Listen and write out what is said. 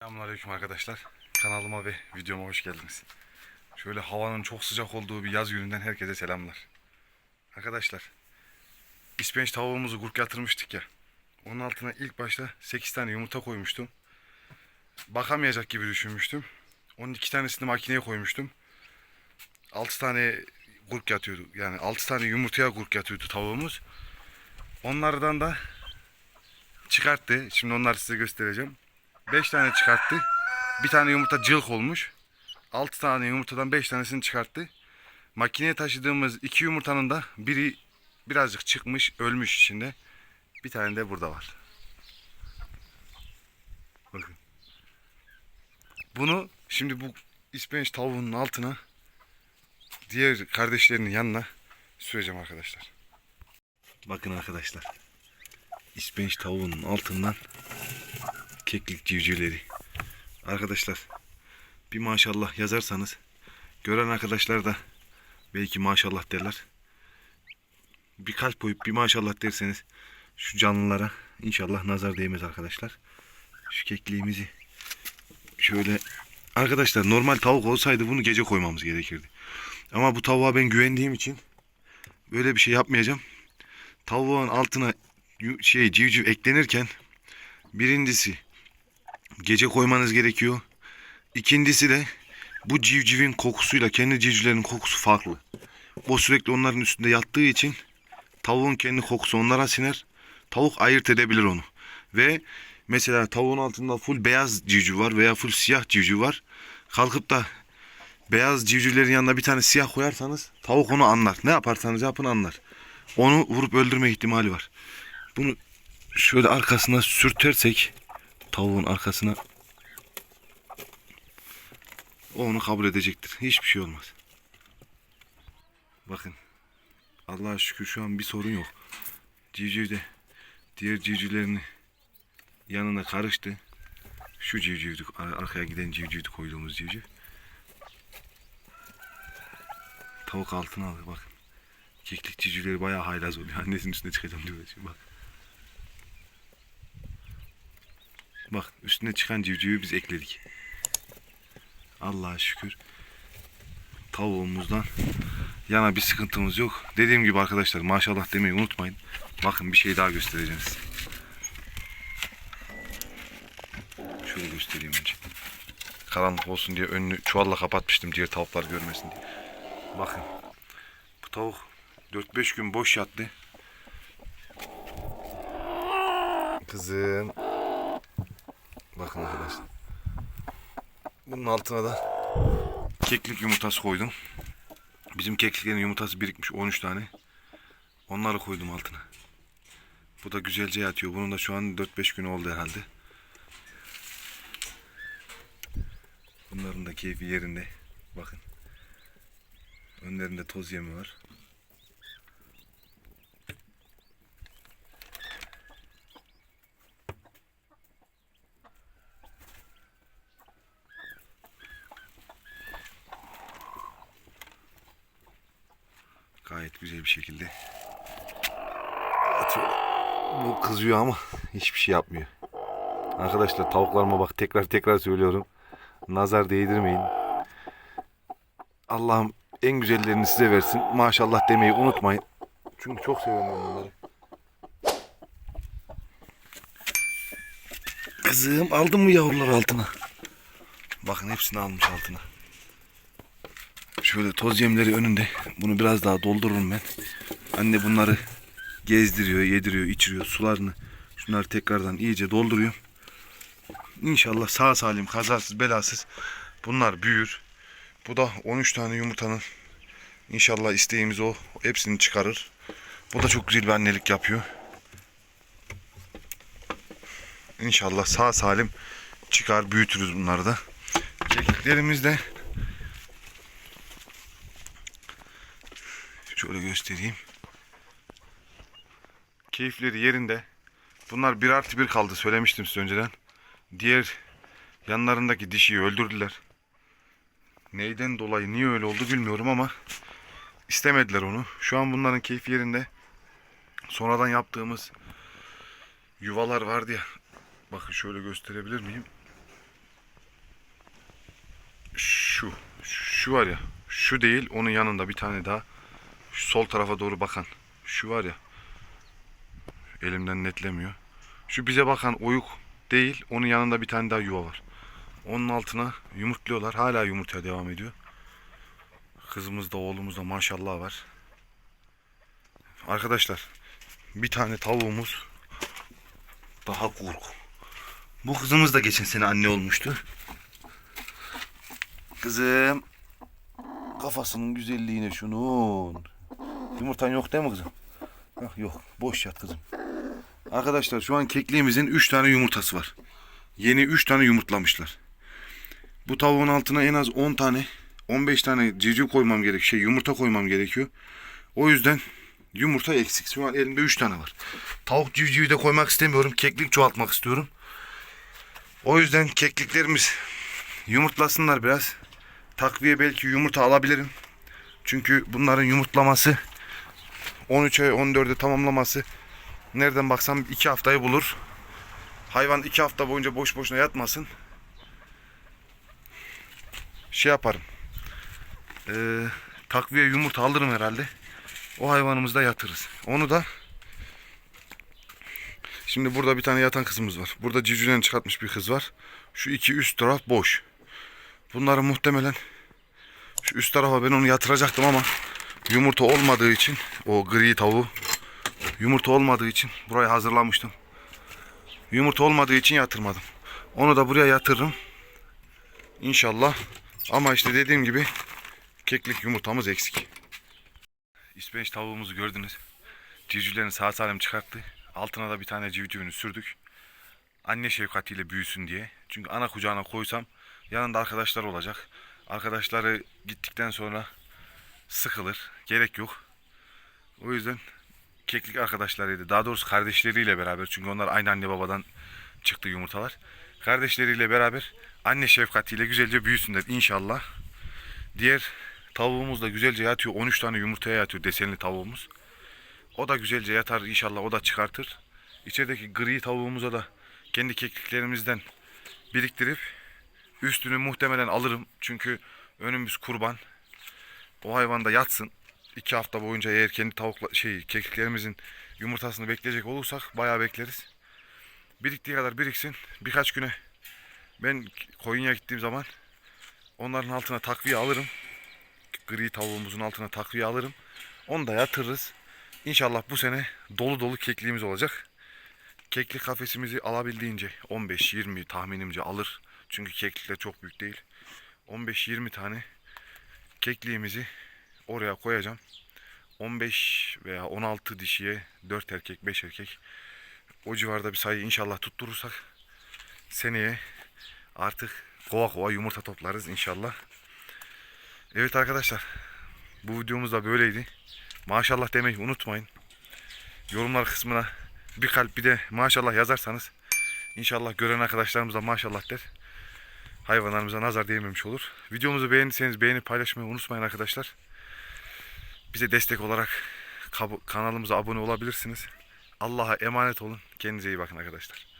Selamünaleyküm arkadaşlar. Kanalıma ve videoma hoş geldiniz. Şöyle havanın çok sıcak olduğu bir yaz gününden herkese selamlar. Arkadaşlar, ispenç tavuğumuzu gurk yatırmıştık ya. Onun altına ilk başta 8 tane yumurta koymuştum. Bakamayacak gibi düşünmüştüm. Onun iki tanesini makineye koymuştum. 6 tane gurk yatıyordu. Yani 6 tane yumurtaya gurk yatıyordu tavuğumuz. Onlardan da çıkarttı. Şimdi onları size göstereceğim. 5 tane çıkarttı. Bir tane yumurta cılk olmuş. 6 tane yumurtadan 5 tanesini çıkarttı. Makineye taşıdığımız iki yumurtanın da biri birazcık çıkmış, ölmüş içinde. Bir tane de burada var. Bakın. Bunu şimdi bu ispenç tavuğunun altına diğer kardeşlerinin yanına süreceğim arkadaşlar. Bakın arkadaşlar. İspenç tavuğunun altından keklik civcivleri. Arkadaşlar bir maşallah yazarsanız gören arkadaşlar da belki maşallah derler. Bir kalp koyup bir maşallah derseniz şu canlılara inşallah nazar değmez arkadaşlar. Şu kekliğimizi şöyle arkadaşlar normal tavuk olsaydı bunu gece koymamız gerekirdi. Ama bu tavuğa ben güvendiğim için böyle bir şey yapmayacağım. Tavuğun altına şey civciv eklenirken birincisi gece koymanız gerekiyor. İkincisi de bu civcivin kokusuyla kendi civcivlerin kokusu farklı. O sürekli onların üstünde yattığı için tavuğun kendi kokusu onlara siner. Tavuk ayırt edebilir onu. Ve mesela tavuğun altında full beyaz civciv var veya full siyah civciv var. Kalkıp da beyaz civcivlerin yanına bir tane siyah koyarsanız tavuk onu anlar. Ne yaparsanız yapın anlar. Onu vurup öldürme ihtimali var. Bunu şöyle arkasına sürtersek tavuğun arkasına o onu kabul edecektir. Hiçbir şey olmaz. Bakın. Allah'a şükür şu an bir sorun yok. Civciv de diğer civcivlerini yanına karıştı. Şu civcivdi, ar- arkaya giden civcivdi koyduğumuz civciv. Tavuk altına alıyor bakın. Keklik civcivleri bayağı haylaz oluyor. Annesinin üstüne çıkacağım diyor. Bak. Bak üstüne çıkan civcivi biz ekledik. Allah'a şükür. Tavuğumuzdan yana bir sıkıntımız yok. Dediğim gibi arkadaşlar maşallah demeyi unutmayın. Bakın bir şey daha göstereceğim size. Şöyle göstereyim önce. Karanlık olsun diye önünü çuvalla kapatmıştım diğer tavuklar görmesin diye. Bakın. Bu tavuk 4-5 gün boş yattı. Kızım. Bakın arkadaşlar. Bunun altına da keklik yumurtası koydum. Bizim kekliklerin yumurtası birikmiş 13 tane. Onları koydum altına. Bu da güzelce yatıyor. Bunun da şu an 4-5 gün oldu herhalde. Bunların da keyfi yerinde. Bakın. Önlerinde toz yemi var. Gayet güzel bir şekilde atıyor. Bu kızıyor ama hiçbir şey yapmıyor. Arkadaşlar tavuklarıma bak tekrar tekrar söylüyorum. Nazar değdirmeyin. Allah'ım en güzellerini size versin. Maşallah demeyi unutmayın. Çünkü çok seviyorum ben bunları. Kızım aldın mı yavruları altına? Bakın hepsini almış altına. Şöyle toz yemleri önünde. Bunu biraz daha doldururum ben. Anne bunları gezdiriyor, yediriyor, içiriyor. Sularını şunları tekrardan iyice dolduruyor. İnşallah sağ salim, kazasız, belasız bunlar büyür. Bu da 13 tane yumurtanın inşallah isteğimiz o. Hepsini çıkarır. Bu da çok güzel bir annelik yapıyor. İnşallah sağ salim çıkar, büyütürüz bunları da. Kekliklerimiz de Şöyle göstereyim. Keyifleri yerinde. Bunlar bir artı bir kaldı söylemiştim size önceden. Diğer yanlarındaki dişiyi öldürdüler. Neyden dolayı niye öyle oldu bilmiyorum ama istemediler onu. Şu an bunların keyfi yerinde. Sonradan yaptığımız yuvalar vardı ya. Bakın şöyle gösterebilir miyim? Şu. Şu var ya. Şu değil. Onun yanında bir tane daha. Şu sol tarafa doğru bakan. Şu var ya. Elimden netlemiyor. Şu bize bakan oyuk değil. Onun yanında bir tane daha yuva var. Onun altına yumurtluyorlar. Hala yumurtaya devam ediyor. Kızımız da oğlumuz da maşallah var. Arkadaşlar bir tane tavuğumuz daha kurk. Bu kızımız da geçen sene anne olmuştu. Kızım kafasının güzelliğine şunun. Yumurtan yok değil mi kızım? Yok yok boş yat kızım. Arkadaşlar şu an kekliğimizin 3 tane yumurtası var. Yeni 3 tane yumurtlamışlar. Bu tavuğun altına en az 10 tane 15 tane civciv koymam gerek şey yumurta koymam gerekiyor. O yüzden yumurta eksik. Şu an elimde 3 tane var. Tavuk civcivi de koymak istemiyorum. Keklik çoğaltmak istiyorum. O yüzden kekliklerimiz yumurtlasınlar biraz. Takviye belki yumurta alabilirim. Çünkü bunların yumurtlaması 13'e 14'e tamamlaması nereden baksam 2 haftayı bulur. Hayvan 2 hafta boyunca boş boşuna yatmasın. Şey yaparım. Ee, takviye yumurta alırım herhalde. O hayvanımızı da yatırırız. Onu da Şimdi burada bir tane yatan kızımız var. Burada civcivlerini çıkartmış bir kız var. Şu iki üst taraf boş. Bunları muhtemelen şu üst tarafa ben onu yatıracaktım ama yumurta olmadığı için o gri tavuğu yumurta olmadığı için buraya hazırlamıştım. Yumurta olmadığı için yatırmadım. Onu da buraya yatırırım. İnşallah. Ama işte dediğim gibi keklik yumurtamız eksik. İspenç tavuğumuzu gördünüz. Civcivlerini sağ salim çıkarttı. Altına da bir tane civcivini sürdük. Anne şefkatiyle büyüsün diye. Çünkü ana kucağına koysam yanında arkadaşlar olacak. Arkadaşları gittikten sonra sıkılır. Gerek yok. O yüzden keklik arkadaşlarıydı. Daha doğrusu kardeşleriyle beraber. Çünkü onlar aynı anne babadan çıktı yumurtalar. Kardeşleriyle beraber anne şefkatiyle güzelce büyüsünler inşallah. Diğer tavuğumuz da güzelce yatıyor. 13 tane yumurtaya yatıyor desenli tavuğumuz. O da güzelce yatar inşallah o da çıkartır. İçerideki gri tavuğumuza da kendi kekliklerimizden biriktirip üstünü muhtemelen alırım. Çünkü önümüz kurban. O hayvan da yatsın. İki hafta boyunca eğer kendi tavukla şey kekliklerimizin yumurtasını bekleyecek olursak bayağı bekleriz. Biriktiği kadar biriksin. Birkaç güne ben Konya'ya gittiğim zaman onların altına takviye alırım. Gri tavuğumuzun altına takviye alırım. Onu da yatırırız. İnşallah bu sene dolu dolu kekliğimiz olacak. Keklik kafesimizi alabildiğince 15-20 tahminimce alır. Çünkü keklikler çok büyük değil. 15-20 tane kekliğimizi oraya koyacağım. 15 veya 16 dişiye 4 erkek 5 erkek o civarda bir sayı inşallah tutturursak seneye artık kova kova yumurta toplarız inşallah. Evet arkadaşlar bu videomuz da böyleydi. Maşallah demeyi unutmayın. Yorumlar kısmına bir kalp bir de maşallah yazarsanız inşallah gören arkadaşlarımız da maşallah der. Hayvanlarımıza nazar değmemiş olur. Videomuzu beğendiyseniz beğenip paylaşmayı unutmayın arkadaşlar. Bize destek olarak kanalımıza abone olabilirsiniz. Allah'a emanet olun. Kendinize iyi bakın arkadaşlar.